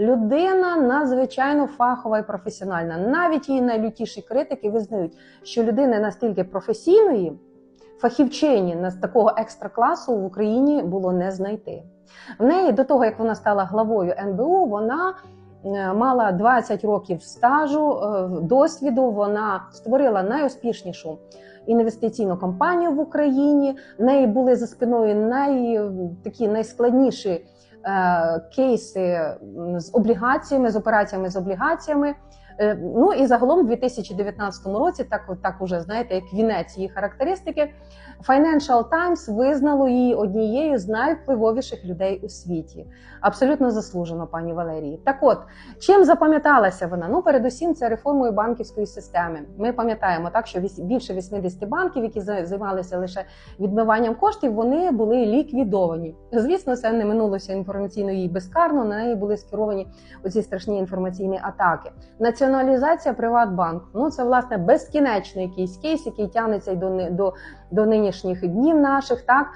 Людина надзвичайно фахова і професіональна. Навіть її найлютіші критики визнають, що людини настільки професійної, фахівчині на такого екстра класу в Україні було не знайти. В неї до того, як вона стала главою НБУ, вона е, мала 20 років стажу, е, досвіду. Вона створила найуспішнішу інвестиційну компанію в Україні. В неї були за спиною най, такі найскладніші кейси з облігаціями, з операціями з облігаціями. Е, Ну і загалом у 2019 році, так, так уже знаєте, як вінець її характеристики, Financial Times визнало її однією з найвпливовіших людей у світі. Абсолютно заслужено, пані Валерії. Так от, чим запам'яталася вона? Ну, передусім, це реформою банківської системи. Ми пам'ятаємо так, що більше 80 банків, які займалися лише відмиванням коштів, вони були ліквідовані. Звісно, це не минулося інформаційно їй безкарно. На неї були скеровані оці страшні інформаційні атаки. Націоналізація Приватбанку. Ну це власне безкінечний якийсь кейс, який тягнеться й до, до, до нинішніх днів наших. Так,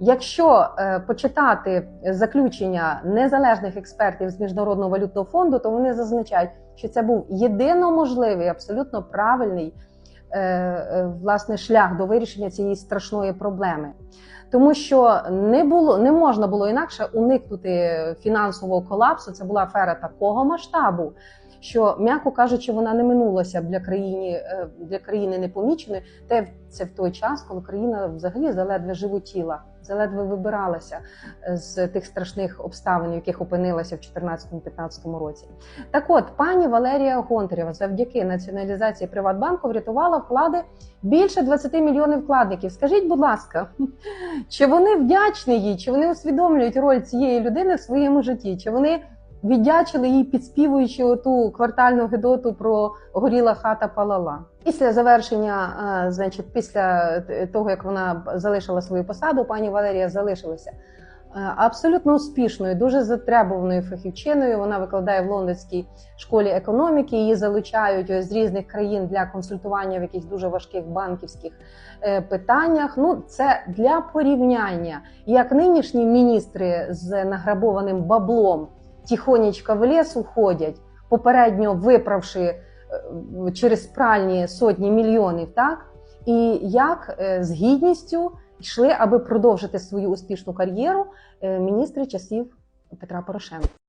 якщо е, почитати заключення незалежних експертів з міжнародного валютного фонду, то вони зазначають, що це був єдино можливий, абсолютно правильний е, е, власне шлях до вирішення цієї страшної проблеми. Тому що не було не можна було інакше уникнути фінансового колапсу. Це була афера такого масштабу, що, м'яко кажучи, вона не минулася для країни е, для країни непоміченою. Те це в той час, коли країна взагалі заледве животіла, заледве вибиралася е, з тих страшних обставин, яких опинилася в 2014-2015 році. Так от, пані Валерія Гонтарєва завдяки націоналізації Приватбанку врятувала вклади більше 20 мільйонів вкладників. Скажіть, будь ласка, чи вони вдячні їй, чи вони усвідомлюють роль цієї людини в своєму житті? Чи вони віддячили їй, підспівуючи оту квартальну гидоту про горіла хата палала? Після завершення, е, значить, після того як вона залишила свою посаду, пані Валерія залишилася. е, Абсолютно успішною, дуже затребуваною фахівчиною. Вона викладає в лондонській школі економіки. Її залучають з різних країн для консультування в якихось дуже важких банківських е, питаннях. Ну, це для порівняння, як нинішні міністри з награбованим баблом тихонечко в ліс уходять, попередньо виправши е, через пральні сотні мільйонів, так і як е, з гідністю йшли, аби продовжити свою успішну кар'єру е, міністри часів Петра Порошенка.